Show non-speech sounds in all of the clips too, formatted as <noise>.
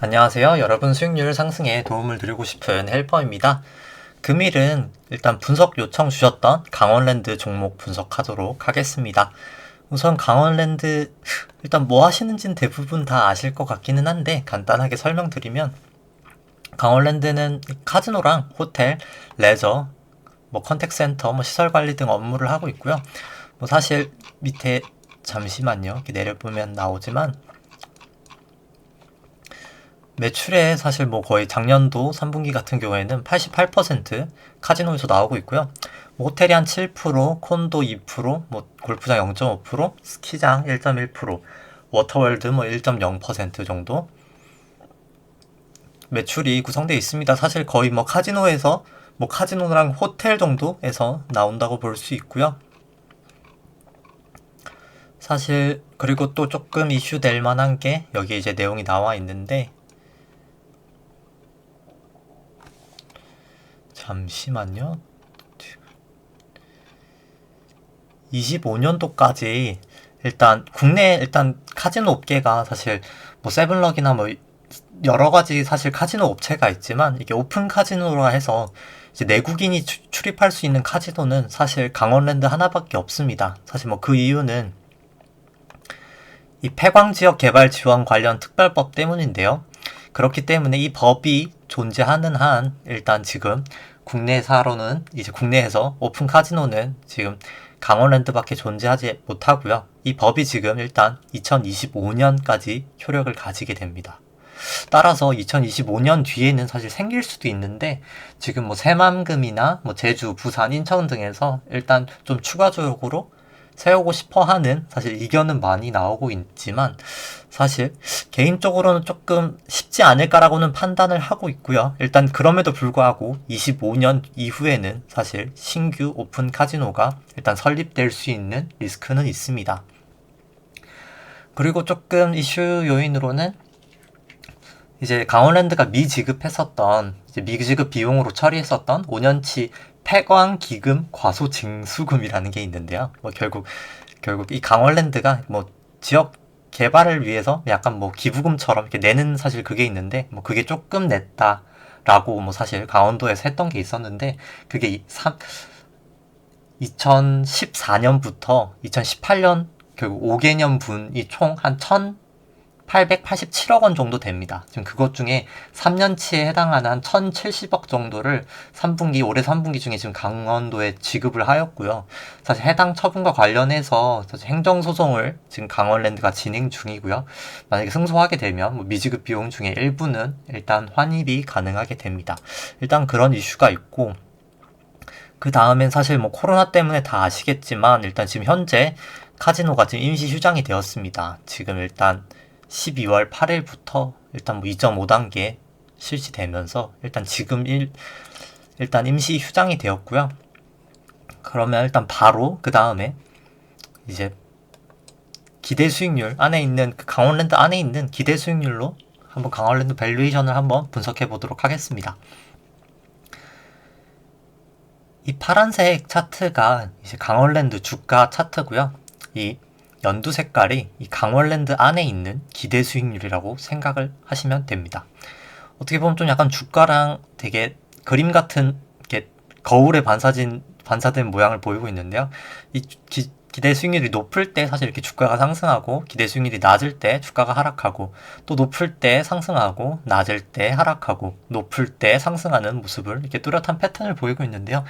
안녕하세요. 여러분 수익률 상승에 도움을 드리고 싶은 헬퍼입니다. 금일은 일단 분석 요청 주셨던 강원랜드 종목 분석하도록 하겠습니다. 우선 강원랜드 일단 뭐 하시는지는 대부분 다 아실 것 같기는 한데 간단하게 설명드리면 강원랜드는 카지노랑 호텔, 레저, 뭐 컨택센터, 뭐 시설 관리 등 업무를 하고 있고요. 뭐 사실 밑에 잠시만요. 이렇게 내려보면 나오지만 매출에 사실 뭐 거의 작년도 3분기 같은 경우에는 88% 카지노에서 나오고 있고요. 뭐 호텔이 한 7%, 콘도 2%, 뭐 골프장 0.5%, 스키장 1.1%, 워터월드 뭐 1.0% 정도 매출이 구성되어 있습니다. 사실 거의 뭐 카지노에서 뭐 카지노랑 호텔 정도에서 나온다고 볼 수 있고요. 사실 그리고 또 조금 이슈 될 만한 게 여기 이제 내용이 나와 있는데 잠시만요. 25년도까지 일단 국내 일단 카지노 업계가 사실 뭐 세븐럭이나 뭐 여러 가지 사실 카지노 업체가 있지만 이게 오픈 카지노라 해서 이제 내국인이 추, 출입할 수 있는 카지노는 사실 강원랜드 하나밖에 없습니다. 사실 뭐 그 이유는 이 폐광 지역 개발 지원 관련 특별법 때문인데요. 그렇기 때문에 이 법이 존재하는 한 일단 지금 국내사로는 이제 국내에서 오픈 카지노는 지금 강원랜드밖에 존재하지 못하고요. 이 법이 지금 일단 2025년까지 효력을 가지게 됩니다. 따라서 2025년 뒤에는 사실 생길 수도 있는데 지금 뭐 새만금이나 뭐 제주, 부산, 인천 등에서 일단 좀 추가적으로 세우고 싶어 하는 사실 의견은 많이 나오고 있지만 사실 개인적으로는 조금 쉽지 않을까라고는 판단을 하고 있고요. 일단 그럼에도 불구하고 25년 이후에는 사실 신규 오픈 카지노가 일단 설립될 수 있는 리스크는 있습니다. 그리고 조금 이슈 요인으로는 이제 강원랜드가 미지급했었던 미지급 비용으로 처리했었던 5년치 폐광 기금 과소 징수금이라는 게 있는데요. 뭐 결국 결국 이 강원랜드가 뭐 지역 개발을 위해서 약간 뭐 기부금처럼 이렇게 내는 사실 그게 있는데 뭐 그게 조금 냈다라고 뭐 사실 강원도에서 했던 게 있었는데 그게 3 2014년부터 2018년 결국 5개년 분이 총 한1 887억 원 정도 됩니다. 지금 그것 중에 3년치에 해당하는 한 1,070억 정도를 3분기, 올해 3분기 중에 지금 강원도에 지급을 하였고요. 사실 해당 처분과 관련해서 사실 행정소송을 지금 강원랜드가 진행 중이고요. 만약에 승소하게 되면 뭐 미지급 비용 중에 일부는 일단 환입이 가능하게 됩니다. 일단 그런 이슈가 있고, 그 다음엔 사실 뭐 코로나 때문에 다 아시겠지만 일단 지금 현재 카지노가 지금 임시 휴장이 되었습니다. 지금 일단 12월 8일부터 일단 뭐 2.5단계 실시되면서 일단 지금 일, 일단 임시 휴장이 되었고요. 그러면 일단 바로 그 다음에 이제 기대 수익률 안에 있는 그 강원랜드 안에 있는 기대 수익률로 한번 강원랜드 밸류에이션을 한번 분석해 보도록 하겠습니다. 이 파란색 차트가 이제 강원랜드 주가 차트고요. 이 연두 색깔이 이 강원랜드 안에 있는 기대 수익률이라고 생각을 하시면 됩니다. 어떻게 보면 좀 약간 주가랑 되게 그림 같은 게 거울에 반사진 반사된 모양을 보이고 있는데요. 이 기, 기대 수익률이 높을 때 사실 이렇게 주가가 상승하고 기대 수익률이 낮을 때 주가가 하락하고 또 높을 때 상승하고 낮을 때 하락하고 높을 때 상승하는 모습을 이렇게 뚜렷한 패턴을 보이고 있는데요.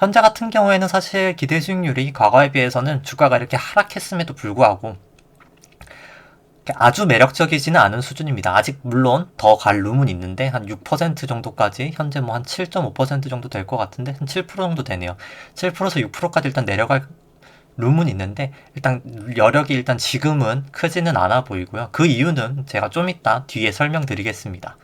현재 같은 경우에는 사실 기대 수익률이 과거에 비해서는 주가가 이렇게 하락했음에도 불구하고 아주 매력적이지는 않은 수준입니다. 아직 물론 더 갈 룸은 있는데 한 6% 정도까지 현재 뭐 한 7.5% 정도 될 것 같은데 한 7% 정도 되네요. 7%에서 6%까지 일단 내려갈 룸은 있는데 일단 여력이 일단 지금은 크지는 않아 보이고요. 그 이유는 제가 좀 이따 뒤에 설명드리겠습니다.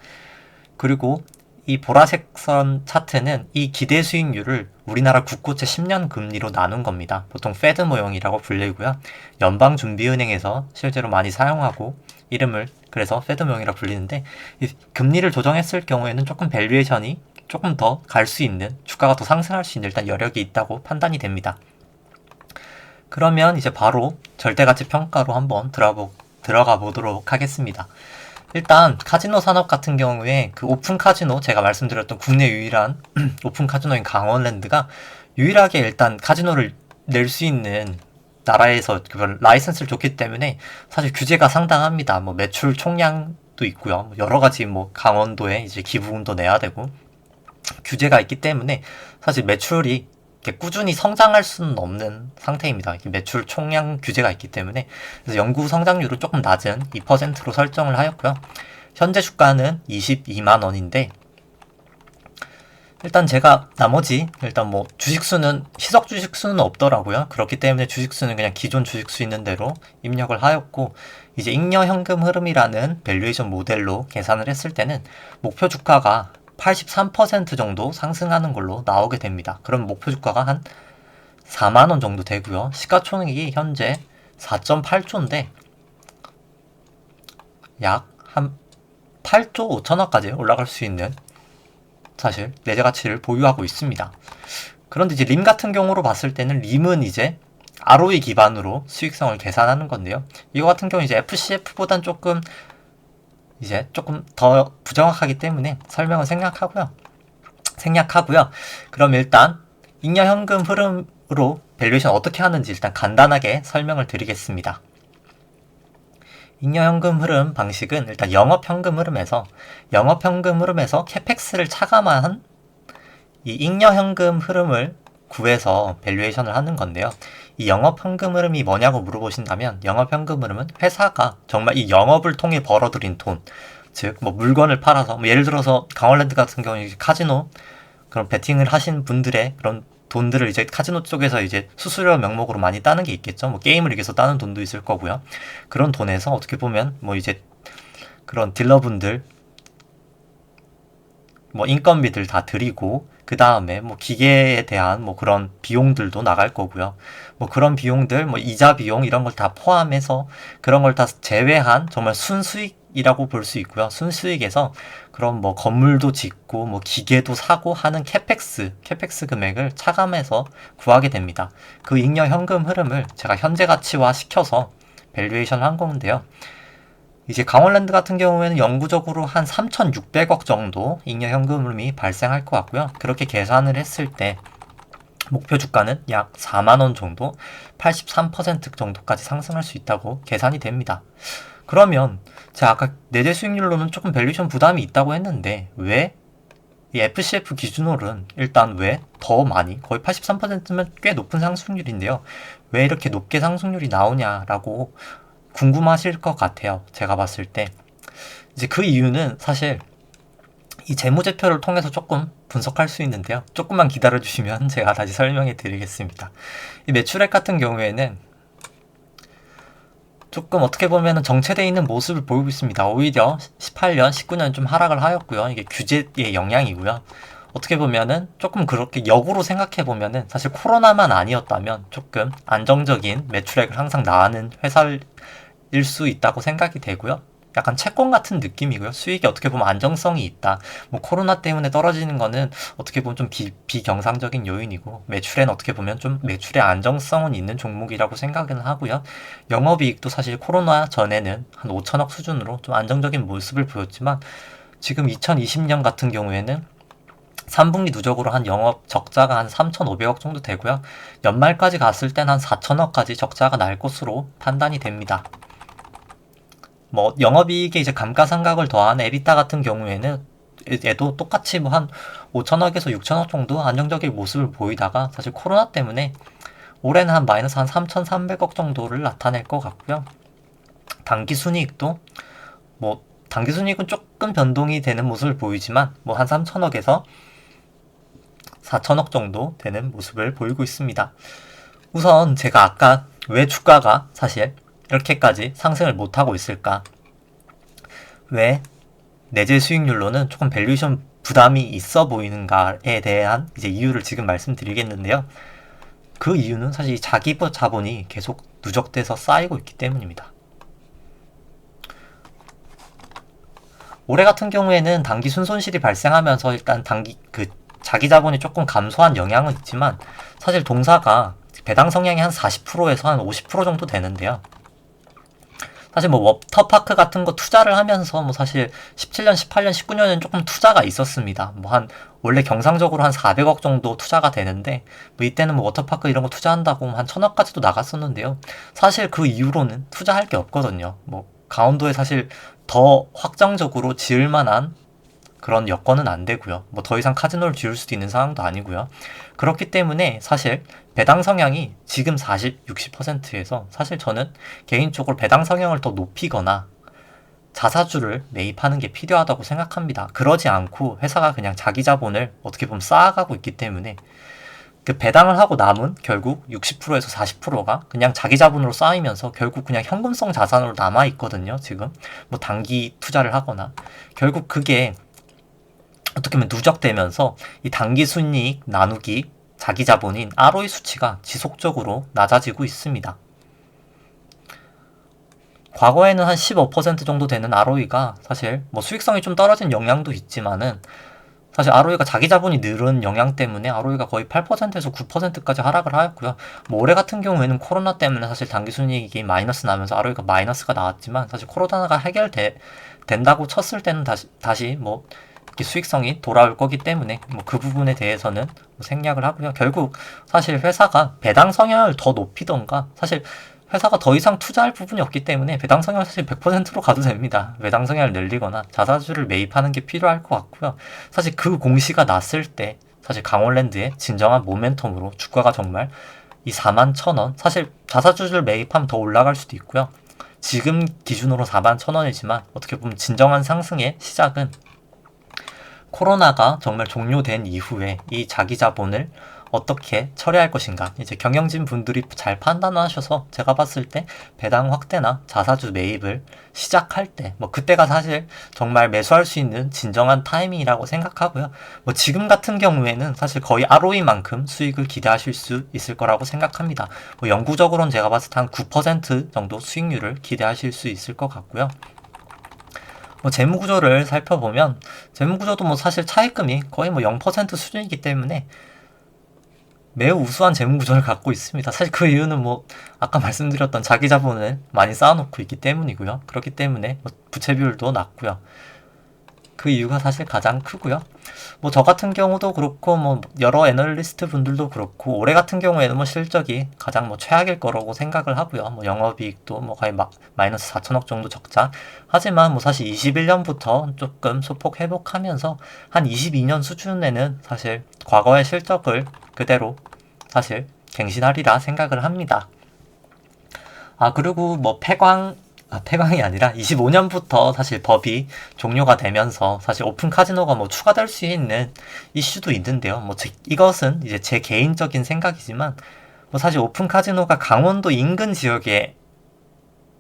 그리고 이 보라색 선 차트는 이 기대 수익률을 우리나라 국고채 10년 금리로 나눈 겁니다. 보통 페드 모형이라고 불리고요. 연방준비은행에서 실제로 많이 사용하고 이름을 그래서 페드 모형이라 불리는데 금리를 조정했을 경우에는 조금 밸류에이션이 조금 더 갈 수 있는 주가가 더 상승할 수 있는 일단 여력이 있다고 판단이 됩니다. 그러면 이제 바로 절대가치 평가로 한번 들어가 보도록 하겠습니다. 일단 카지노 산업 같은 경우에 그 오픈 카지노 제가 말씀드렸던 국내 유일한 <clears throat> 오픈 카지노인 강원랜드가 유일하게 일단 카지노를 낼 수 있는 나라에서 그걸 라이선스를 줬기 때문에 사실 규제가 상당합니다. 뭐 매출 총량도 있고요. 뭐 여러 가지 뭐 강원도에 이제 기부금도 내야 되고 규제가 있기 때문에 사실 매출이 꾸준히 성장할 수는 없는 상태입니다. 매출 총량 규제가 있기 때문에 그래서 연구 성장률은 조금 낮은 2%로 설정을 하였고요. 현재 주가는 22만 원인데 일단 제가 나머지 일단 뭐 주식수는 희석 주식수는 없더라고요. 그렇기 때문에 주식수는 그냥 기존 주식수 있는 대로 입력을 하였고 이제 잉여 현금 흐름이라는 밸류에이션 모델로 계산을 했을 때는 목표 주가가 83% 정도 상승하는 걸로 나오게 됩니다. 그럼 목표 주가가 한 4만 원 정도 되고요. 시가총액이 현재 4.8조인데 약 한 8조 5천억까지 올라갈 수 있는 사실 내재 가치를 보유하고 있습니다. 그런데 이제 림 같은 경우로 봤을 때는 림은 이제 ROE 기반으로 수익성을 계산하는 건데요. 이거 같은 경우 이제 FCF보단 조금 이제 조금 더 부정확하기 때문에 설명을 생략하고요. 생략하고요. 그럼 일단 잉여 현금 흐름으로 밸류에이션 어떻게 하는지 일단 간단하게 설명을 드리겠습니다. 잉여 현금 흐름 방식은 일단 영업 현금 흐름에서 영업 현금 흐름에서 캐펙스를 차감한 이 잉여 현금 흐름을 구해서 밸류에이션을 하는 건데요. 이 영업 현금 흐름이 뭐냐고 물어보신다면 영업 현금 흐름은 회사가 정말 이 영업을 통해 벌어들인 돈, 즉 뭐 물건을 팔아서 뭐 예를 들어서 강원랜드 같은 경우는 카지노 그런 베팅을 하신 분들의 그런 돈들을 이제 카지노 쪽에서 이제 수수료 명목으로 많이 따는 게 있겠죠. 뭐 게임을 이겨서 따는 돈도 있을 거고요. 그런 돈에서 어떻게 보면 뭐 이제 그런 딜러분들 뭐 인건비들 다 드리고 그 다음에 뭐 기계에 대한 뭐 그런 비용들도 나갈 거고요. 뭐 그런 비용들, 뭐 이자 비용 이런 걸 다 포함해서 그런 걸 다 제외한 정말 순수익이라고 볼 수 있고요. 순수익에서 그런 뭐 건물도 짓고 뭐 기계도 사고 하는 캐펙스, 캐펙스 금액을 차감해서 구하게 됩니다. 그 잉여 현금 흐름을 제가 현재 가치화 시켜서 밸류에이션 한 건데요. 이제 강원랜드 같은 경우에는 영구적으로 한 3,600억 정도 잉여 현금 흐름이 발생할 것 같고요. 그렇게 계산을 했을 때 목표 주가는 약 4만 원 정도, 83% 정도까지 상승할 수 있다고 계산이 됩니다. 그러면 제가 아까 내재 수익률로는 조금 밸류션 부담이 있다고 했는데 왜 이 FCF 기준으로는 일단 왜 더 많이 거의 83%면 꽤 높은 상승률인데요. 왜 이렇게 높게 상승률이 나오냐라고 궁금하실 것 같아요. 제가 봤을 때. 이제 그 이유는 사실 이 재무제표를 통해서 조금 분석할 수 있는데요. 조금만 기다려 주시면 <laughs> 제가 다시 설명해 드리겠습니다. 이 매출액 같은 경우에는 조금 어떻게 보면 정체되어 있는 모습을 보이고 있습니다. 오히려 18년, 19년 좀 하락을 하였고요. 이게 규제의 영향이고요. 어떻게 보면은 조금 그렇게 역으로 생각해 보면은 사실 코로나만 아니었다면 조금 안정적인 매출액을 항상 나가는 회사 일 수 있다고 생각이 되고요. 약간 채권 같은 느낌이고요. 수익이 어떻게 보면 안정성이 있다. 뭐 코로나 때문에 떨어지는 거는 어떻게 보면 좀 비, 비경상적인 요인이고 매출에는 어떻게 보면 좀 매출의 안정성은 있는 종목이라고 생각은 하고요. 영업이익도 사실 코로나 전에는 한 5천억 수준으로 좀 안정적인 모습을 보였지만 지금 2020년 같은 경우에는 3분기 누적으로 한 영업 적자가 한 3,500억 정도 되고요. 연말까지 갔을 땐 한 4천억까지 적자가 날 것으로 판단이 됩니다. 뭐 영업이익에 이제 감가상각을 더한 에비타 같은 경우에는 얘도 똑같이 뭐 한 5천억에서 6천억 정도 안정적인 모습을 보이다가 사실 코로나 때문에 올해는 한 마이너스 한 3,300억 정도를 나타낼 것 같고요. 단기 순이익도 뭐 단기 순이익은 조금 변동이 되는 모습을 보이지만 뭐 한 3천억에서 4천억 정도 되는 모습을 보이고 있습니다. 우선 제가 아까 왜 주가가 사실 이렇게까지 상승을 못하고 있을까? 왜 내재 수익률로는 조금 밸류션 부담이 있어 보이는가에 대한 이제 이유를 지금 말씀드리겠는데요. 그 이유는 사실 자기 자본이 계속 누적돼서 쌓이고 있기 때문입니다. 올해 같은 경우에는 단기 순손실이 발생하면서 일단 단기 그 자기 자본이 조금 감소한 영향은 있지만 사실 동사가 배당 성향이 한 40%에서 한 50% 정도 되는데요. 사실 뭐 워터파크 같은 거 투자를 하면서 뭐 사실 17년, 18년, 19년은 조금 투자가 있었습니다. 뭐 한 원래 경상적으로 한 400억 정도 투자가 되는데 뭐 이때는 뭐 워터파크 이런 거 투자한다고 한 천억까지도 나갔었는데요. 사실 그 이후로는 투자할 게 없거든요. 뭐 강원도에 사실 더 확정적으로 지을 만한 그런 여건은 안 되고요. 뭐 더 이상 카지노를 지을 수도 있는 상황도 아니고요. 그렇기 때문에 사실 배당 성향이 지금 40, 60%에서 사실 저는 개인적으로 배당 성향을 더 높이거나 자사주를 매입하는 게 필요하다고 생각합니다. 그러지 않고 회사가 그냥 자기 자본을 어떻게 보면 쌓아가고 있기 때문에 그 배당을 하고 남은 결국 60%에서 40%가 그냥 자기 자본으로 쌓이면서 결국 그냥 현금성 자산으로 남아 있거든요. 지금 뭐 단기 투자를 하거나 결국 그게 어떻게 보면 누적되면서 이 단기 순이익 나누기 자기 자본인 ROE 수치가 지속적으로 낮아지고 있습니다. 과거에는 한 15% 정도 되는 ROE가 사실 뭐 수익성이 좀 떨어진 영향도 있지만은 사실 ROE가 자기 자본이 늘은 영향 때문에 ROE가 거의 8%에서 9%까지 하락을 하였고요. 뭐 올해 같은 경우에는 코로나 때문에 사실 단기 순이익이 마이너스 나면서 ROE가 마이너스가 나왔지만 사실 코로나가 해결돼 된다고 쳤을 때는 다시 다시 뭐 수익성이 돌아올 거기 때문에 뭐 그 부분에 대해서는 뭐 생략을 하고요. 결국 사실 회사가 배당 성향을 더 높이던가 사실 회사가 더 이상 투자할 부분이 없기 때문에 배당 성향을 사실 100%로 가도 됩니다. 배당 성향을 늘리거나 자사주를 매입하는 게 필요할 것 같고요. 사실 그 공시가 났을 때 사실 강원랜드의 진정한 모멘텀으로 주가가 정말 이 4만 천 원 사실 자사주를 매입하면 더 올라갈 수도 있고요. 지금 기준으로 4만 천 원이지만 어떻게 보면 진정한 상승의 시작은 코로나가 정말 종료된 이후에 이 자기 자본을 어떻게 처리할 것인가 이제 경영진 분들이 잘 판단하셔서 제가 봤을 때 배당 확대나 자사주 매입을 시작할 때 뭐 그때가 사실 정말 매수할 수 있는 진정한 타이밍이라고 생각하고요. 뭐 지금 같은 경우에는 사실 거의 ROE만큼 수익을 기대하실 수 있을 거라고 생각합니다. 뭐 영구적으로는 제가 봤을 때 한 9% 정도 수익률을 기대하실 수 있을 것 같고요. 뭐 재무 구조를 살펴보면 재무 구조도 뭐 사실 차입금이 거의 뭐 0% 수준이기 때문에 매우 우수한 재무 구조를 <laughs> 갖고 있습니다. 사실 그 이유는 뭐 아까 말씀드렸던 자기 자본을 많이 쌓아놓고 있기 때문이고요. 그렇기 때문에 뭐 부채 비율도 낮고요. 그 이유가 사실 가장 크고요. 뭐 저 같은 경우도 그렇고 뭐 여러 애널리스트 분들도 그렇고 올해 같은 경우에는 뭐 실적이 가장 뭐 최악일 거라고 생각을 하고요. 뭐 영업이익도 뭐 거의 막 마이너스 4천억 정도 적자. 하지만 뭐 사실 21년부터 조금 소폭 회복하면서 한 22년 수준에는 사실 과거의 실적을 그대로 사실 갱신하리라 생각을 합니다. 아 그리고 뭐 폐광 아, 폐광이 아니라 25년부터 사실 법이 종료가 되면서 사실 오픈 카지노가 뭐 추가될 수 있는 이슈도 있는데요. 뭐 제, 이것은 이제 제 개인적인 생각이지만 뭐 사실 오픈 카지노가 강원도 인근 지역에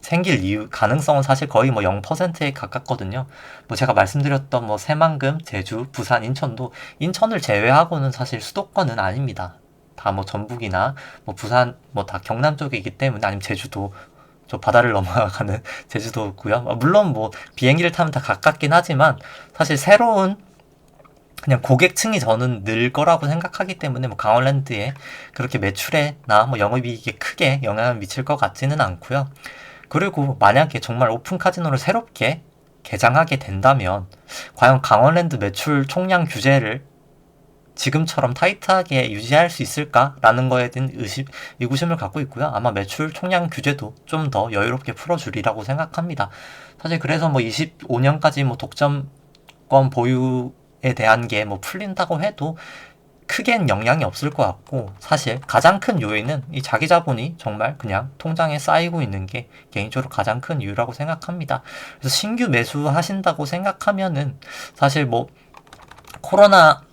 생길 이유 가능성은 사실 거의 뭐 0%에 가깝거든요. 뭐 제가 말씀드렸던 뭐 새만금, 제주, 부산, 인천도 인천을 제외하고는 사실 수도권은 아닙니다. 다 뭐 전북이나 뭐 부산 뭐 다 경남 쪽이기 때문에 아니면 제주도 저 바다를 넘어가는 <laughs> 제주도고요. 물론 뭐 비행기를 타면 다 가깝긴 하지만 사실 새로운 그냥 고객층이 저는 늘 거라고 생각하기 때문에 뭐 강원랜드에 그렇게 매출에나 뭐 영업이익에 크게 영향을 미칠 것 같지는 않고요. 그리고 만약에 정말 오픈 카지노를 새롭게 개장하게 된다면 과연 강원랜드 매출 총량 규제를 지금처럼 타이트하게 유지할 수 있을까라는 거에 대한 의심, 의구심을 갖고 있고요. 아마 매출 총량 규제도 좀 더 여유롭게 풀어주리라고 생각합니다. 사실 그래서 뭐 25년까지 뭐 독점권 보유에 대한 게 뭐 풀린다고 해도 크게는 영향이 없을 것 같고 사실 가장 큰 요인은 이 자기 자본이 정말 그냥 통장에 쌓이고 있는 게 개인적으로 가장 큰 이유라고 생각합니다. 그래서 신규 매수하신다고 생각하면은 사실 뭐 코로나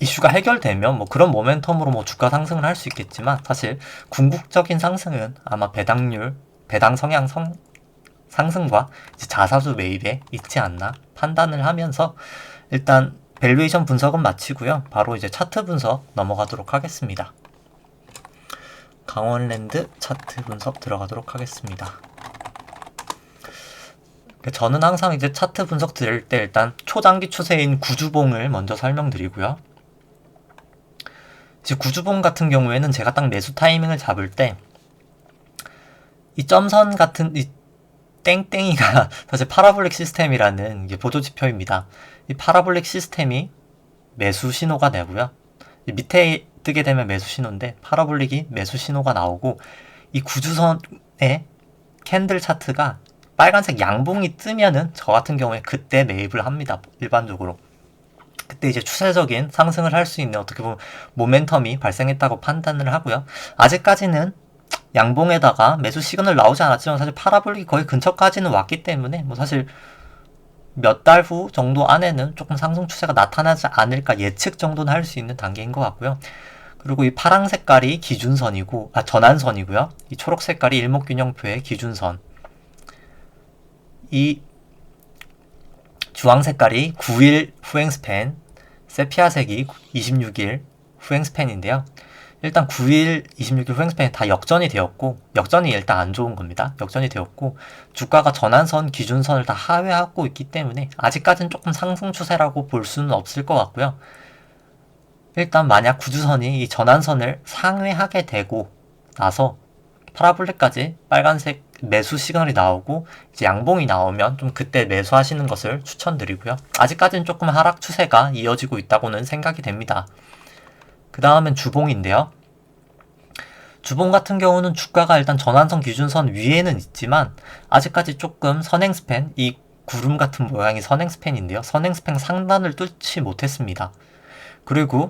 이슈가 해결되면 뭐 그런 모멘텀으로 뭐 주가 상승을 할 수 있겠지만 사실 궁극적인 상승은 아마 배당률, 배당 성향 성, 상승과 자사주 매입에 있지 않나 판단을 하면서 일단 밸류에이션 분석은 마치고요. 바로 이제 차트 분석 넘어가도록 하겠습니다. 강원랜드 차트 분석 들어가도록 하겠습니다. 저는 항상 이제 차트 분석 드릴 때 일단 초장기 추세인 구주봉을 먼저 설명드리고요. 이제 구주봉 같은 경우에는 제가 딱 매수 타이밍을 잡을 때 이 점선 같은 이 땡땡이가 <laughs> 사실 파라볼릭 시스템이라는 보조 지표입니다. 이 파라볼릭 시스템이 매수 신호가 되고요. 이 밑에 뜨게 되면 매수 신호인데 파라볼릭이 매수 신호가 나오고 이 구주선의 캔들 차트가 빨간색 양봉이 뜨면은 저 같은 경우에 그때 매입을 합니다. 일반적으로. 그때 이제 추세적인 상승을 할 수 있는 어떻게 보면 모멘텀이 발생했다고 판단을 하고요. 아직까지는 양봉에다가 매수 시그널 나오지 않았지만 사실 파라볼릭이 거의 근처까지는 왔기 때문에 뭐 사실 몇 달 후 정도 안에는 조금 상승 추세가 나타나지 않을까 예측 정도는 할 수 있는 단계인 것 같고요. 그리고 이 파랑 색깔이 기준선이고 아 전환선이고요. 이 초록 색깔이 일목균형표의 기준선. 이 주황 색깔이 9일 후행 스팬, 세피아색이 26일 후행 스팬인데요. 일단 9일, 26일 후행 스팬이 다 역전이 되었고, 역전이 일단 안 좋은 겁니다. 역전이 되었고, 주가가 전환선, 기준선을 다 하회하고 있기 때문에 아직까지는 조금 상승 추세라고 볼 수는 없을 것 같고요. 일단 만약 구주선이 이 전환선을 상회하게 되고 나서 파라볼레까지 빨간색 매수 시그널이 나오고 이제 양봉이 나오면 좀 그때 매수하시는 것을 추천드리고요. 아직까지는 조금 하락 추세가 이어지고 있다고는 생각이 됩니다. 그 다음엔 주봉인데요. 주봉 같은 경우는 주가가 일단 전환선 기준선 위에는 있지만 아직까지 조금 선행 스팬 이 구름 같은 모양이 선행 스팬인데요. 선행 스팬 상단을 뚫지 못했습니다. 그리고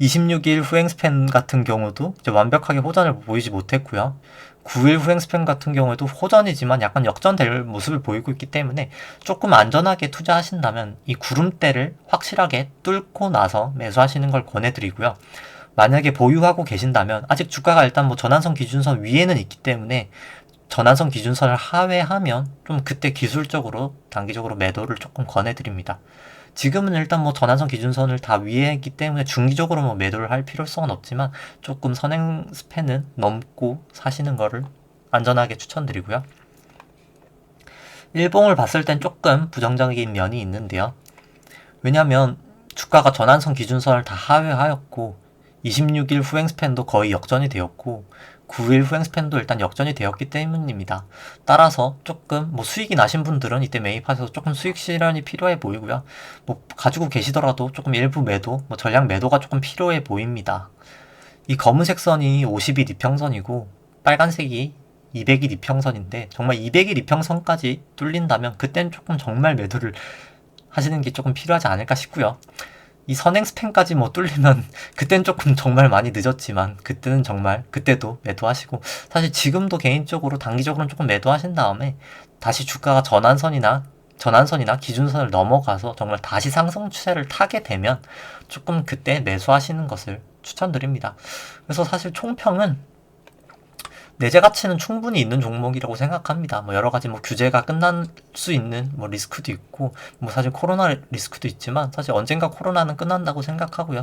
26일 후행 스팬 같은 경우도 완벽하게 호전을 보이지 못했고요. 9일 후행 스팬 같은 경우에도 호전이지만 약간 역전될 모습을 보이고 있기 때문에 조금 안전하게 투자하신다면 이 구름대를 확실하게 뚫고 나서 매수하시는 걸 권해드리고요. 만약에 보유하고 계신다면 아직 주가가 일단 뭐 전환선 기준선 위에는 있기 때문에 전환선 기준선을 하회하면 좀 그때 기술적으로 단기적으로 매도를 조금 권해드립니다. 지금은 일단 뭐 전환선 기준선을 다 위에 있기 때문에 중기적으로 뭐 매도를 할 필요성은 없지만 조금 선행 스팬은 넘고 사시는 거를 안전하게 추천드리고요. 일봉을 봤을 땐 조금 부정적인 면이 있는데요. 왜냐하면 주가가 전환선 기준선을 다 하회하였고 26일 후행 스팬도 거의 역전이 되었고 9일 후행 스팬도 일단 역전이 되었기 때문입니다. 따라서 조금 뭐 수익이 나신 분들은 이때 매입하셔서 조금 수익 실현이 필요해 보이고요. 뭐 가지고 계시더라도 조금 일부 매도, 뭐 전량 매도가 조금 필요해 보입니다. 이 검은색 선이 50일 이평선이고 빨간색이 200일 이평선인데 정말 200일 이평선까지 뚫린다면 그땐 조금 정말 매도를 하시는 게 조금 필요하지 않을까 싶고요. 이 선행 스팬까지 뭐 뚫리면 <laughs> 그땐 조금 정말 많이 늦었지만 그때는 정말 그때도 매도하시고 사실 지금도 개인적으로 단기적으로는 조금 매도하신 다음에 다시 주가가 전환선이나 전환선이나 기준선을 넘어가서 정말 다시 상승 추세를 타게 되면 조금 그때 매수하시는 것을 추천드립니다. 그래서 사실 총평은 내재 가치는 충분히 있는 종목이라고 생각합니다. 뭐 여러 가지 뭐 규제가 끝날 수 있는 뭐 리스크도 있고 뭐 사실 코로나 리스크도 있지만 사실 언젠가 코로나는 끝난다고 생각하고요.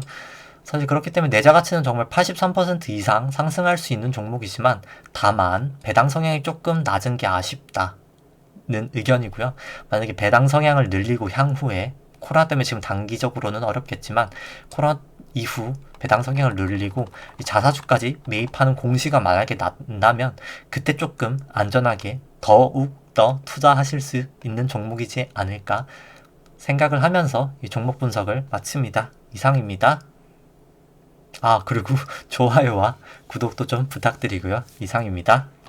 사실 그렇기 때문에 내재 가치는 정말 83% 이상 상승할 수 있는 종목이지만 다만 배당 성향이 조금 낮은 게 아쉽다는 의견이고요. 만약에 배당 성향을 늘리고 향후에 코로나 때문에 지금 단기적으로는 어렵겠지만 코로나 이후 배당 성향을 늘리고 자사주까지 매입하는 공시가 만약에 난다면 그때 조금 안전하게 더욱 더 투자하실 수 있는 종목이지 않을까 생각을 하면서 이 종목 분석을 마칩니다. 이상입니다. 아, 그리고 <laughs> 좋아요와 구독도 좀 부탁드리고요. 이상입니다.